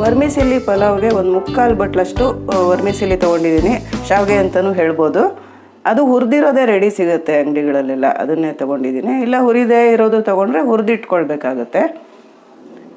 ವರ್ಮಿಸಿಲಿ ಪಲಾವ್ಗೆ ಒಂದು ಮುಕ್ಕಾಲು ಬಟ್ಲಷ್ಟು ವರ್ಮಿಸಿಲಿ ತೊಗೊಂಡಿದ್ದೀನಿ. ಶಾವಿಗೆ ಅಂತಲೂ ಹೇಳ್ಬೋದು. ಅದು ಹುರಿದಿರೋದೇ ರೆಡಿ ಸಿಗುತ್ತೆ ಅಂಗಡಿಗಳಲ್ಲೆಲ್ಲ. ಅದನ್ನೇ ತೊಗೊಂಡಿದ್ದೀನಿ. ಇಲ್ಲ ಹುರಿದೇ ಇರೋದು ತೊಗೊಂಡ್ರೆ ಹುರಿದಿಟ್ಕೊಳ್ಬೇಕಾಗತ್ತೆ.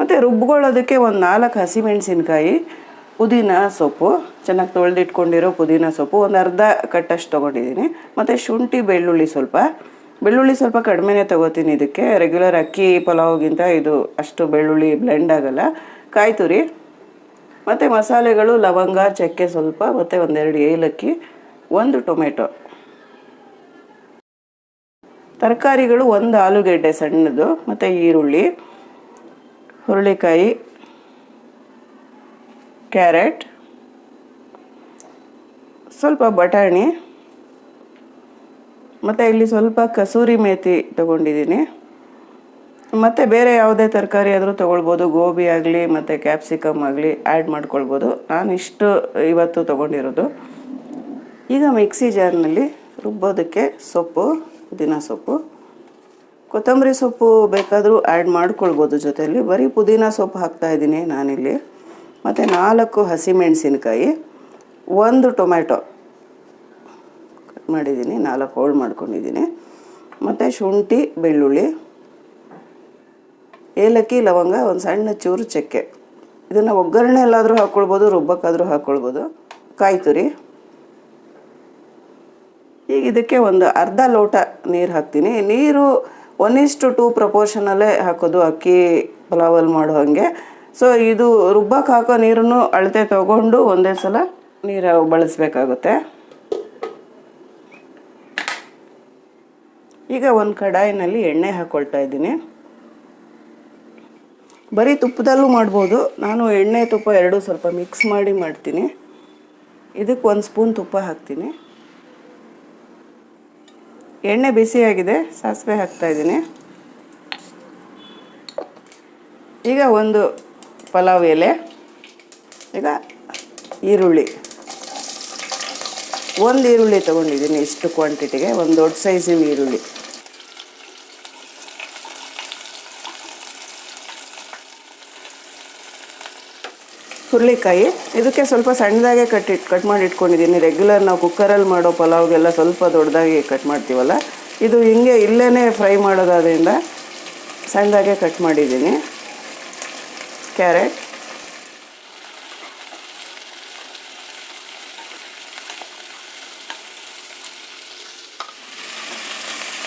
ಮತ್ತು ರುಬ್ಕೊಳ್ಳೋದಕ್ಕೆ ಒಂದು ನಾಲ್ಕು ಹಸಿಮೆಣಸಿನ್ಕಾಯಿ ಪುದೀನ ಸೊಪ್ಪು, ಚೆನ್ನಾಗಿ ತೊಳೆದಿಟ್ಕೊಂಡಿರೋ ಪುದೀನ ಸೊಪ್ಪು, ಒಂದು ಅರ್ಧ ಕಟ್ಟಷ್ಟು ತೊಗೊಂಡಿದ್ದೀನಿ. ಮತ್ತು ಶುಂಠಿ, ಬೆಳ್ಳುಳ್ಳಿ ಸ್ವಲ್ಪ. ಬೆಳ್ಳುಳ್ಳಿ ಸ್ವಲ್ಪ ಕಡಿಮೆನೇ ತೊಗೋತೀನಿ ಇದಕ್ಕೆ. ರೆಗ್ಯುಲರ್ ಅಕ್ಕಿ, ಪಲಾವ್ಗಿಂತ ಇದು ಅಷ್ಟು ಬೆಳ್ಳುಳ್ಳಿ ಬ್ಲೆಂಡ್ ಆಗಲ್ಲ. ಕಾಯಿ ತುರಿ ಮತ್ತು ಮಸಾಲೆಗಳು, ಲವಂಗ, ಚಕ್ಕೆ ಸ್ವಲ್ಪ, ಮತ್ತು ಒಂದೆರಡು ಏಲಕ್ಕಿ, ಒಂದು ಟೊಮೆಟೊ. ತರಕಾರಿಗಳು ಒಂದು ಆಲೂಗೆಡ್ಡೆ ಸಣ್ಣದು, ಮತ್ತು ಈರುಳ್ಳಿ, ಹುರುಳಿಕಾಯಿ ಕ್ಯಾರೆಟ್, ಸ್ವಲ್ಪ ಬಟಾಣಿ, ಮತ್ತು ಇಲ್ಲಿ ಸ್ವಲ್ಪ ಕಸೂರಿ ಮೇಥಿ ತೊಗೊಂಡಿದ್ದೀನಿ. ಮತ್ತು ಬೇರೆ ಯಾವುದೇ ತರಕಾರಿ ಆದರೂ ತೊಗೊಳ್ಬೋದು. ಗೋಬಿ ಆಗಲಿ, ಮತ್ತು ಕ್ಯಾಪ್ಸಿಕಮ್ ಆಗಲಿ ಆ್ಯಡ್ ಮಾಡ್ಕೊಳ್ಬೋದು. ನಾನು ಇಷ್ಟು ಇವತ್ತು ತೊಗೊಂಡಿರೋದು. ಈಗ ಮಿಕ್ಸಿ ಜಾರ್ನಲ್ಲಿ ರುಬ್ಬೋದಕ್ಕೆ ಸೊಪ್ಪು, ಪುದೀನ ಸೊಪ್ಪು. ಕೊತ್ತಂಬರಿ ಸೊಪ್ಪು ಬೇಕಾದರೂ ಆ್ಯಡ್ ಮಾಡ್ಕೊಳ್ಬೋದು ಜೊತೆಯಲ್ಲಿ. ಬರೀ ಪುದೀನ ಸೊಪ್ಪು ಹಾಕ್ತಾಯಿದ್ದೀನಿ ನಾನಿಲ್ಲಿ. ಮತ್ತು ನಾಲ್ಕು ಹಸಿಮೆಣಸಿನ್ಕಾಯಿ, ಒಂದು ಟೊಮ್ಯಾಟೊ. ಕಟ್ ಮಾಡಿದ್ದೀನಿ, ನಾಲ್ಕು ಹೋಳು ಮಾಡ್ಕೊಂಡಿದ್ದೀನಿ. ಮತ್ತು ಶುಂಠಿ, ಬೆಳ್ಳುಳ್ಳಿ, ಏಲಕ್ಕಿ, ಲವಂಗ, ಒಂದು ಸಣ್ಣ ಚೂರು ಚಕ್ಕೆ. ಇದನ್ನು ಒಗ್ಗರಣೆ ಎಲ್ಲಾದರೂ ಹಾಕ್ಕೊಳ್ಬೋದು ರುಬ್ಬಕ್ಕಾದರೂ ಹಾಕ್ಕೊಳ್ಬೋದು ಕಾಯಿ ತುರಿ. ಈಗ ಇದಕ್ಕೆ ಒಂದು ಅರ್ಧ ಲೋಟ ನೀರು ಹಾಕ್ತೀನಿ. ನೀರು ಒನ್ ಇಸ್ಟು ಟು ಪ್ರಪೋರ್ಷನಲ್ಲೇ ಹಾಕೋದು, ಅಕ್ಕಿ ಪಲಾವಲ್ಲಿ ಮಾಡೋ ಹಾಗೆ. ಸೊ ಇದು ರುಬ್ಬಕ್ಕೆ ಹಾಕೋ ನೀರನ್ನು ಅಳತೆ ತಗೊಂಡು ಒಂದೇ ಸಲ ನೀರು ಬಳಸಬೇಕಾಗುತ್ತೆ. ಈಗ ಒಂದು ಕಡಾಯಿನಲ್ಲಿ ಎಣ್ಣೆ ಹಾಕ್ಕೊಳ್ತಾ ಇದ್ದೀನಿ. ಬರೀ ತುಪ್ಪದಲ್ಲೂ ಮಾಡ್ಬೋದು. ನಾನು ಎಣ್ಣೆ, ತುಪ್ಪ ಎರಡೂ ಸ್ವಲ್ಪ ಮಿಕ್ಸ್ ಮಾಡಿ ಮಾಡ್ತೀನಿ. ಇದಕ್ಕೆ ಒಂದು ಸ್ಪೂನ್ ತುಪ್ಪ ಹಾಕ್ತೀನಿ. ಎಣ್ಣೆ ಬಿಸಿಯಾಗಿದೆ, ಸಾಸಿವೆ ಹಾಕ್ತಾಯಿದ್ದೀನಿ ಈಗ ಒಂದು ಪಲಾವ್ ಎಲೆ, ಈಗ ಈರುಳ್ಳಿ. ಒಂದು ಈರುಳ್ಳಿ ತೊಗೊಂಡಿದ್ದೀನಿ ಇಷ್ಟು ಕ್ವಾಂಟಿಟಿಗೆ ಒಂದು ದೊಡ್ಡ ಸೈಜಿನ ಈರುಳ್ಳಿ. ಹುರುಳಿಕಾಯಿ, ಇದಕ್ಕೆ ಸ್ವಲ್ಪ ಸಣ್ಣದಾಗೆ ಕಟ್ ಕಟ್ ಮಾಡಿ ಇಟ್ಕೊಂಡಿದ್ದೀನಿ. ರೆಗ್ಯುಲರ್ ನಾವು ಕುಕ್ಕರಲ್ಲಿ ಮಾಡೋ ಪಲಾವ್ಗೆಲ್ಲ ಸ್ವಲ್ಪ ದೊಡ್ಡದಾಗಿ ಕಟ್ ಮಾಡ್ತೀವಲ್ಲ, ಇದು ಹಿಂಗೆ ಇಲ್ಲೇ ಫ್ರೈ ಮಾಡೋದಾದ್ರಿಂದ ಸಣ್ಣದಾಗೆ ಕಟ್ ಮಾಡಿದ್ದೀನಿ. ಕ್ಯಾರೆಟ್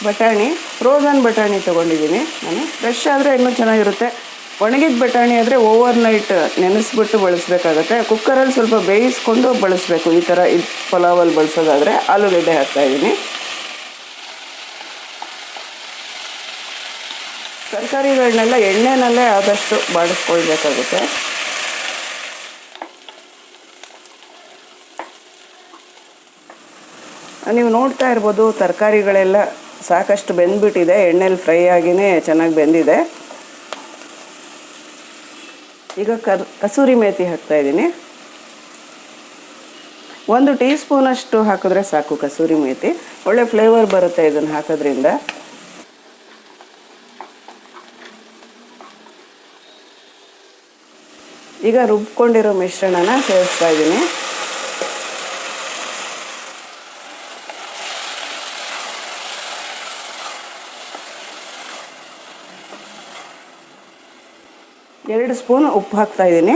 ಬಟಾಣಿ ಫ್ರೋಸನ್ ಬಟಾಣಿ ತೊಗೊಂಡಿದ್ದೀನಿ ನಾನು. ಫ್ರೆಶ್ ಆದರೆ ಇನ್ನೂ ಚೆನ್ನಾಗಿರುತ್ತೆ. ಒಣಗಿದ ಬಟಾಣಿ ಆದರೆ ಓವರ್ ನೈಟ್ ನೆನೆಸ್ಬಿಟ್ಟು ಬಳಸಬೇಕಾಗತ್ತೆ. ಕುಕ್ಕರಲ್ಲಿ ಸ್ವಲ್ಪ ಬೇಯಿಸ್ಕೊಂಡು ಬಳಸಬೇಕು. ಈ ಥರ ಇದು ಪಲಾವಲ್ಲಿ ಬಳಸೋದಾದರೆ ಆಲೂಗಡ್ಡೆ ಹಾಕ್ತಾಯಿದ್ದೀನಿ ತರಕಾರಿಗಳನ್ನೆಲ್ಲ ಎಣ್ಣೆನಲ್ಲೇ ಆದಷ್ಟು ಬಾಡಿಸ್ಕೊಳ್ಬೇಕಾಗುತ್ತೆ. ನೀವು ನೋಡ್ತಾ ಇರ್ಬೋದು ತರಕಾರಿಗಳೆಲ್ಲ ಸಾಕಷ್ಟು ಬೆಂದ್ಬಿಟ್ಟಿದೆ. ಎಣ್ಣೆಲಿ ಫ್ರೈ ಆಗಿನೇ ಚೆನ್ನಾಗಿ ಬೆಂದಿದೆ. ಈಗ ಕರ್, ಕಸೂರಿ ಮೇಥಿ ಹಾಕ್ತಾ ಇದ್ದೀನಿ. ಒಂದು ಟೀ ಸ್ಪೂನಷ್ಟು ಹಾಕಿದ್ರೆ ಸಾಕು ಕಸೂರಿ ಮೇಥಿ ಒಳ್ಳೆ ಫ್ಲೇವರ್ ಬರುತ್ತೆ ಇದನ್ನು ಹಾಕೋದ್ರಿಂದ. ಈಗ ರುಬ್ಕೊಂಡಿರೋ ಮಿಶ್ರಣನ ಸೇರಿಸ್ತಾ ಇದ್ದೀನಿ. ಎರಡು ಸ್ಪೂನ್ ಉಪ್ಪು ಹಾಕ್ತಾ ಇದ್ದೀನಿ.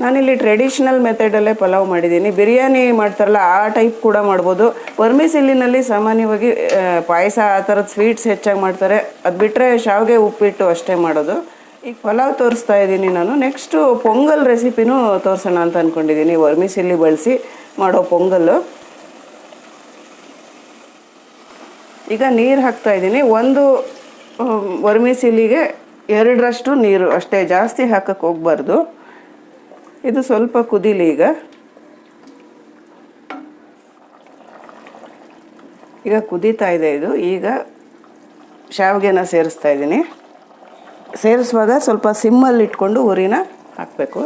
ನಾನಿಲ್ಲಿ ಟ್ರೆಡಿಷ್ನಲ್ ಮೆಥಡಲ್ಲೇ ಪಲಾವ್ ಮಾಡಿದ್ದೀನಿ. ಬಿರಿಯಾನಿ ಮಾಡ್ತಾರಲ್ಲ, ಆ ಟೈಪ್ ಕೂಡ ಮಾಡ್ಬೋದು. ವರ್ಮಿಸಿಲ್ಲಿನಲ್ಲಿ ಸಾಮಾನ್ಯವಾಗಿ ಪಾಯಸ ಆ ಥರದ ಸ್ವೀಟ್ಸ್ ಹೆಚ್ಚಾಗಿ ಮಾಡ್ತಾರೆ. ಅದು ಬಿಟ್ಟರೆ ಶಾವಿಗೆ ಉಪ್ಪಿಟ್ಟು ಅಷ್ಟೇ ಮಾಡೋದು. ಈಗ ಪಲಾವ್ ತೋರಿಸ್ತಾ ಇದ್ದೀನಿ ನಾನು. ನೆಕ್ಸ್ಟು ಪೊಂಗಲ್ ರೆಸಿಪಿನೂ ತೋರಿಸೋಣ ಅಂತ ಅಂದ್ಕೊಂಡಿದ್ದೀನಿ ವರ್ಮಿಸಿಲ್ಲಿ ಬಳಸಿ ಮಾಡೋ ಪೊಂಗಲ್ಲು. ಈಗ ನೀರು ಹಾಕ್ತಾ ಇದ್ದೀನಿ. ಒಂದು ವರ್ಮಿಸಿಲಿಗೆ ಎರಡರಷ್ಟು ನೀರು. ಅಷ್ಟೇ ಜಾಸ್ತಿ ಹಾಕಕ್ಕೆ ಹೋಗ್ಬಾರ್ದು. ಇದು ಸ್ವಲ್ಪ ಕುದಿಲಿ ಈಗ. ಈಗ ಕುದೀತಾ ಇದೆ ಇದು. ಈಗ ಶಾವಿಗೆನ ಸೇರಿಸ್ತಾ ಇದ್ದೀನಿ. ಸೇರಿಸುವಾಗ ಸ್ವಲ್ಪ ಸಿಮ್ಮಲ್ಲಿ ಇಟ್ಕೊಂಡು ಉರಿನ ಹಾಕಬೇಕು.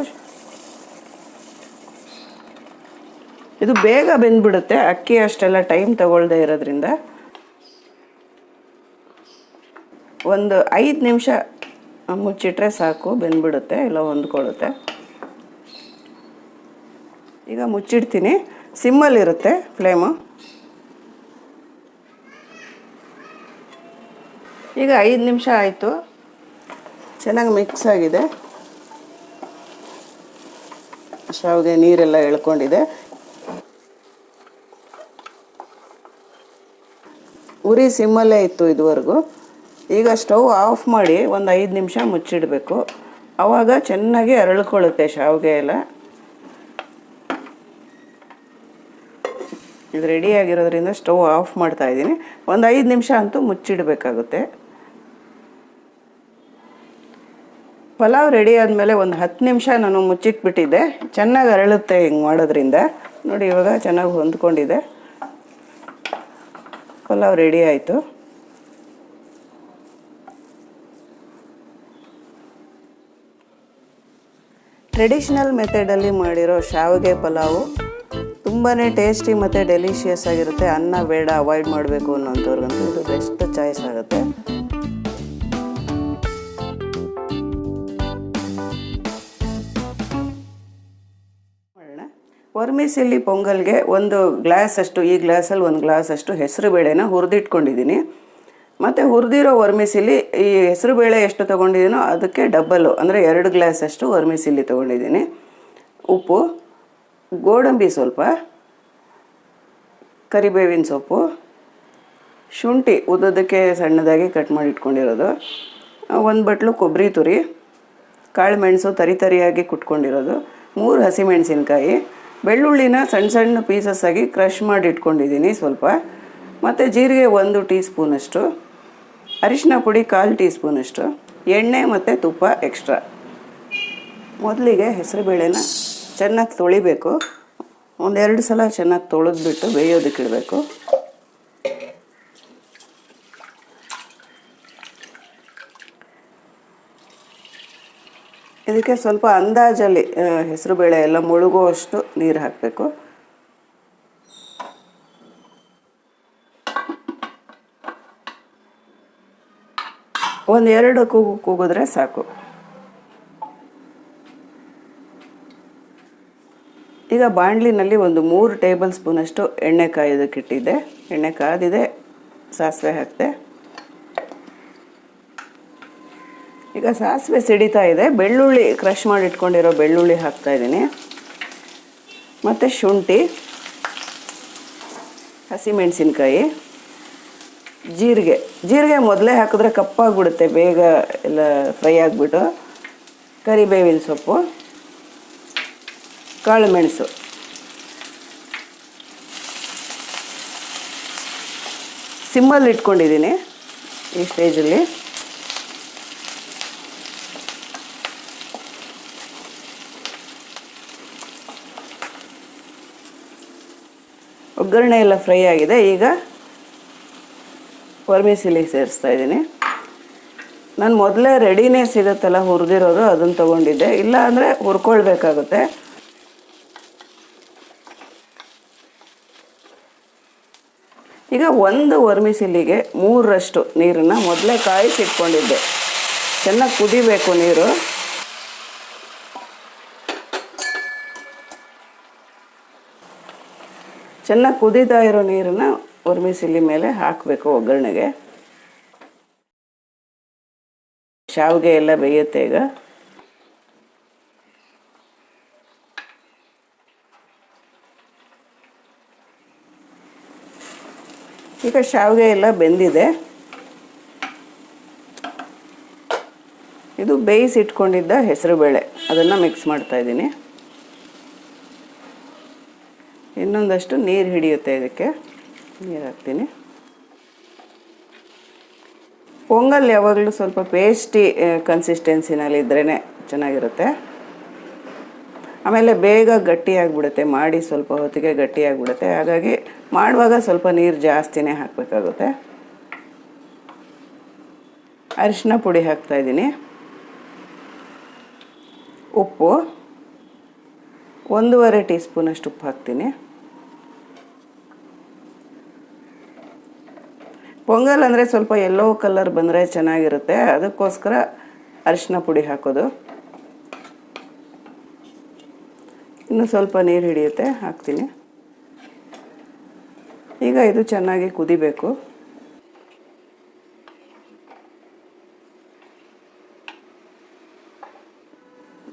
ಇದು ಬೇಗ ಬೆಂದ್ಬಿಡುತ್ತೆ. ಅಕ್ಕಿ ಅಷ್ಟೆಲ್ಲ ಟೈಮ್ ತಗೊಳ್ದೇ ಇರೋದ್ರಿಂದ. ಒಂದು ಐದು ನಿಮಿಷ ಮುಚ್ಚಿಟ್ರೆ ಸಾಕು, ಬೆಂದ್ಬಿಡುತ್ತೆ, ಎಲ್ಲ ಹೊಂದ್ಕೊಳ್ಳುತ್ತೆ. ಈಗ ಮುಚ್ಚಿಡ್ತೀನಿ. ಸಿಮ್ಮಲ್ಲಿರುತ್ತೆ ಫ್ಲೇಮು. ಈಗ ಐದು ನಿಮಿಷ ಆಯಿತು. ಚೆನ್ನಾಗಿ ಮಿಕ್ಸ್ ಆಗಿದೆ. ಶಾವಿಗೆ ನೀರೆಲ್ಲ ಎಳ್ಕೊಂಡಿದೆ. ಉರಿ ಸಿಮ್ಮಲ್ಲೇ ಇತ್ತು ಇದುವರೆಗೂ. ಈಗ ಸ್ಟವ್ ಆಫ್ ಮಾಡಿ ಒಂದು ಐದು ನಿಮಿಷ ಮುಚ್ಚಿಡಬೇಕು. ಆವಾಗ ಚೆನ್ನಾಗಿ ಅರಳ್ಕೊಳ್ಳುತ್ತೆ ಶಾವಿಗೆ ಎಲ್ಲ. ಇದು ರೆಡಿ ಆಗಿರೋದ್ರಿಂದ ಸ್ಟವ್ ಆಫ್ ಮಾಡ್ತಾ ಇದ್ದೀನಿ. ಒಂದು ಐದು ನಿಮಿಷ ಅಂತೂ ಮುಚ್ಚಿಡಬೇಕಾಗುತ್ತೆ. ಪಲಾವ್ ರೆಡಿ ಆದಮೇಲೆ ಒಂದು ಹತ್ತು ನಿಮಿಷ ನಾನು ಮುಚ್ಚಿಟ್ಬಿಟ್ಟಿದ್ದೆ. ಚೆನ್ನಾಗಿ ಅರಳುತ್ತೆ ಹಿಂಗೆ ಮಾಡೋದ್ರಿಂದ. ನೋಡಿ, ಇವಾಗ ಚೆನ್ನಾಗಿ ಹೊಂದ್ಕೊಂಡಿದೆ. ಪಲಾವ್ ರೆಡಿ ಆಯಿತು. ಟ್ರೆಡಿಷ್ನಲ್ ಮೆಥಡಲ್ಲಿ ಮಾಡಿರೋ ಶಾವಿಗೆ ಪಲಾವು. ತುಂಬಾ ಟೇಸ್ಟಿ ಮತ್ತು ಡೆಲಿಷಿಯಸ್ ಆಗಿರುತ್ತೆ. ಅನ್ನ ಬೇಡ ಅವಾಯ್ಡ್ ಮಾಡಬೇಕು ಅನ್ನೋಂಥವ್ರಿಗಂತೂ ಇದು ಬೆಸ್ಟ್ ಚಾಯ್ಸ್ ಆಗುತ್ತೆ. ವರ್ಮಿಸಿಲ್ಲಿ ಪೊಂಗಲ್ಗೆ ಒಂದು ಗ್ಲಾಸ್ ಅಷ್ಟು, ಈ ಗ್ಲಾಸಲ್ಲಿ ಒಂದು ಗ್ಲಾಸ್ ಅಷ್ಟು ಹೆಸರು ಬೇಳೆನ ಹುರಿದಿಟ್ಕೊಂಡಿದ್ದೀನಿ ಮತ್ತು ಹುರಿದಿರೋ ವರ್ಮಿಸಿಲಿ ಈ ಹೆಸರು ಬೇಳೆ ಎಷ್ಟು ತೊಗೊಂಡಿದ್ದೀನೋ ಅದಕ್ಕೆ ಡಬ್ಬಲು ಅಂದರೆ ಎರಡು ಗ್ಲಾಸ್ ಅಷ್ಟು ವರ್ಮಿಸಿಲ್ಲಿ ತೊಗೊಂಡಿದ್ದೀನಿ ಉಪ್ಪು. ಗೋಡಂಬಿ ಸ್ವಲ್ಪ, ಕರಿಬೇವಿನ ಸೊಪ್ಪು, ಶುಂಠಿ ಉದ್ದದಕ್ಕೆ ಸಣ್ಣದಾಗಿ ಕಟ್ ಮಾಡಿ ಇಟ್ಕೊಂಡಿರೋದು. ಒಂದು ಬಟ್ಲು ಕೊಬ್ಬರಿ ತುರಿ, ಕಾಳು ಮೆಣಸು ತರಿ ತರಿಯಾಗಿ ಕುಟ್ಕೊಂಡಿರೋದು. ಮೂರು ಹಸಿಮೆಣಸಿನ್ಕಾಯಿ, ಬೆಳ್ಳುಳ್ಳಿನ ಸಣ್ಣ ಸಣ್ಣ ಪೀಸಸ್ಸಾಗಿ ಕ್ರಷ್ ಮಾಡಿ ಇಟ್ಕೊಂಡಿದ್ದೀನಿ ಸ್ವಲ್ಪ. ಮತ್ತು ಜೀರಿಗೆ ಒಂದು ಟೀ ಸ್ಪೂನಷ್ಟು ಅರಿಶಿನ ಪುಡಿ ಕಾಲು ಟೀ ಸ್ಪೂನಷ್ಟು ಎಣ್ಣೆ ಮತ್ತು ತುಪ್ಪ ಎಕ್ಸ್ಟ್ರಾ ಮೊದಲಿಗೆ ಹೆಸರುಬೇಳೆನ ಚೆನ್ನಾಗಿ ತೊಳಿಬೇಕು. ಒಂದೆರಡು ಸಲ ಚೆನ್ನಾಗಿ ತೊಳೆದ್ಬಿಟ್ಟು ಬೇಯೋದಕ್ಕೆ ಇಡಬೇಕು. ಇದಕ್ಕೆ ಸ್ವಲ್ಪ ಅಂದಾಜಲ್ಲಿ ಹೆಸರುಬೇಳೆ ಎಲ್ಲ ಮುಳುಗುವಷ್ಟು ನೀರು ಹಾಕಬೇಕು. ಒಂದೆರಡು ಕೂಗು ಕೂಗಿದ್ರೆ ಸಾಕು. ಈಗ ಬಾಣಲಿನಲ್ಲಿ ಒಂದು ಮೂರು ಟೇಬಲ್ ಸ್ಪೂನಷ್ಟು ಎಣ್ಣೆ ಕಾಯೋದಕ್ಕೆ ಇಟ್ಟಿದ್ದೆ ಎಣ್ಣೆ ಕಾದಿದೆ ಸಾಸಿವೆ ಹಾಕಿದೆ. ಈಗ ಸಾಸಿವೆ ಸಿಡಿತಾ ಇದೆ. ಬೆಳ್ಳುಳ್ಳಿ ಕ್ರಷ್ ಮಾಡಿ ಇಟ್ಕೊಂಡಿರೋ ಬೆಳ್ಳುಳ್ಳಿ ಹಾಕ್ತಾ ಇದ್ದೀನಿ. ಮತ್ತು ಶುಂಠಿ, ಹಸಿಮೆಣಸಿನ್ಕಾಯಿ, ಜೀರಿಗೆ. ಜೀರಿಗೆ ಮೊದಲೇ ಹಾಕಿದ್ರೆ ಕಪ್ಪಾಗಿಬಿಡುತ್ತೆ, ಬೇಗ ಎಲ್ಲ ಫ್ರೈ ಆಗಿಬಿಟ್ಟು. ಕರಿಬೇವಿನ ಸೊಪ್ಪು. ಕಾಳು ಮೆಣಸು. ಸಿಮ್ಮಲ್ಲಿ ಇಟ್ಕೊಂಡಿದ್ದೀನಿ ಈ ಸ್ಟೇಜಲ್ಲಿ. ಒಗ್ಗರಣೆ ಎಲ್ಲ ಫ್ರೈ ಆಗಿದೆ. ಈಗ ವರ್ಮಿಸಿಲಿ ಸೇರಿಸ್ತಾ ಇದ್ದೀನಿ. ನಾನು ಮೊದಲೇ ರೆಡಿನೇ ಸಿಗುತ್ತಲ್ಲ ಹುರಿದಿರೋದು, ಅದನ್ನು ತೊಗೊಂಡಿದ್ದೆ. ಇಲ್ಲ ಅಂದರೆ ಹುರ್ಕೊಳ್ಬೇಕಾಗುತ್ತೆ. ಈಗ ಒಂದು ವರ್ಮಿಸಿಲಿಗೆ ಮೂರರಷ್ಟು ನೀರನ್ನು ಮೊದಲೇ ಕಾಯಿಸಿಟ್ಕೊಂಡಿದ್ದೆ. ಚೆನ್ನಾಗಿ ಕುದಿಬೇಕು ನೀರು. ಚೆನ್ನಾಗಿ ಕುದೀತಾ ಇರೋ ನೀರನ್ನು ವರ್ಮಿಸಿಲಿ ಮೇಲೆ ಹಾಕಬೇಕು ಒಗ್ಗರಣೆಗೆ. ಶಾವಿಗೆ ಎಲ್ಲ ಬೇಯುತ್ತೆ ಈಗ. ಈಗ ಶಾವಿಗೆ ಎಲ್ಲ ಬೆಂದಿದೆ. ಇದು ಬೇಯಿಸಿಟ್ಕೊಂಡಿದ್ದ ಹೆಸರುಬೇಳೆ ಅದನ್ನು ಮಿಕ್ಸ್ ಮಾಡ್ತಾ ಇದ್ದೀನಿ. ಇನ್ನೊಂದಷ್ಟು ನೀರು ಹಿಡಿಯುತ್ತೆ ಇದಕ್ಕೆ. ನೀರು ಹಾಕ್ತೀನಿ. ಪೊಂಗಲ್ ಯಾವಾಗಲೂ ಸ್ವಲ್ಪ ಪೇಸ್ಟಿ ಕನ್ಸಿಸ್ಟೆನ್ಸಿನಲ್ಲಿ ಇದ್ರೇ ಚೆನ್ನಾಗಿರುತ್ತೆ. ಆಮೇಲೆ ಬೇಗ ಗಟ್ಟಿಯಾಗಿಬಿಡುತ್ತೆ, ಮಾಡಿ ಸ್ವಲ್ಪ ಹೊತ್ತಿಗೆ ಗಟ್ಟಿಯಾಗಿಬಿಡುತ್ತೆ. ಹಾಗಾಗಿ ಮಾಡುವಾಗ ಸ್ವಲ್ಪ ನೀರು ಜಾಸ್ತಿನೇ ಹಾಕಬೇಕಾಗುತ್ತೆ. ಅರಿಶಿನ ಪುಡಿ ಹಾಕ್ತಾಯಿದ್ದೀನಿ ಉಪ್ಪು. ಒಂದೂವರೆ ಟೀ ಸ್ಪೂನಷ್ಟು ಉಪ್ಪು ಹಾಕ್ತೀನಿ. ಪೊಂಗಲ್ ಅಂದರೆ ಸ್ವಲ್ಪ ಎಲ್ಲೋ ಕಲರ್ ಬಂದರೆ ಚೆನ್ನಾಗಿರುತ್ತೆ. ಅದಕ್ಕೋಸ್ಕರ ಅರಿಶಿನ ಪುಡಿ ಹಾಕೋದು. ಇನ್ನು ಸ್ವಲ್ಪ ನೀರು ಹಿಡಿಯುತ್ತೆ, ಹಾಕ್ತೀನಿ. ಈಗ ಇದು ಚೆನ್ನಾಗಿ ಕುದಿಬೇಕು.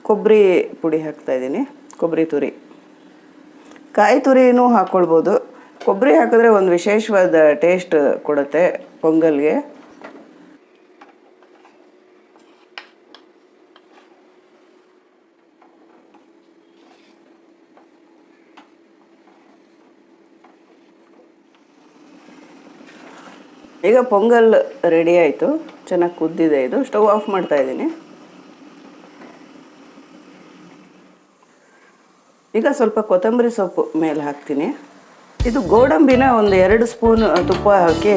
ಕೊಬ್ಬರಿ ಪುಡಿ ಹಾಕ್ತಾ ಇದ್ದೀನಿ, ಕೊಬ್ಬರಿ ತುರಿ. ಕಾಯಿ ತುರಿನೂ ಹಾಕ್ಕೊಳ್ಬೋದು ಕೊಬ್ಬರಿ ಹಾಕಿದ್ರೆ ಒಂದು ವಿಶೇಷವಾದ ಟೇಸ್ಟ್ ಕೊಡುತ್ತೆ, ಪೊಂಗಲ್ಗೆ. ಈಗ ಪೊಂಗಲ್ ರೆಡಿ ಆಯಿತು. ಚೆನ್ನಾಗಿ ಕುದ್ದಿದೆ ಇದು. ಸ್ಟವ್ ಆಫ್ ಮಾಡ್ತಾ ಇದ್ದೀನಿ. ಈಗ ಸ್ವಲ್ಪ ಕೊತ್ತಂಬರಿ ಸೊಪ್ಪು ಮೇಲೆ ಹಾಕ್ತೀನಿ. ಇದು ಗೋಡಂಬಿನ ಒಂದು ಎರಡು ಸ್ಪೂನ್ ತುಪ್ಪ ಹಾಕಿ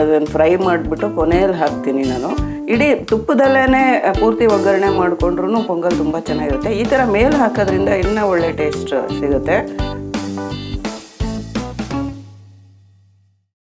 ಅದನ್ನು ಫ್ರೈ ಮಾಡಿಬಿಟ್ಟು ಕೊನೆಯಲ್ಲಿ ಹಾಕ್ತೀನಿ ನಾನು. ಇಡೀ ತುಪ್ಪದಲ್ಲೇ ಪೂರ್ತಿ ಒಗ್ಗರಣೆ ಮಾಡಿಕೊಂಡ್ರು ಪೊಂಗಲ್ ತುಂಬ ಚೆನ್ನಾಗಿರುತ್ತೆ. ಈ ಥರ ಮೇಲೆ ಹಾಕೋದ್ರಿಂದ ಇನ್ನೂ ಒಳ್ಳೆ ಟೇಸ್ಟ್ ಸಿಗುತ್ತೆ.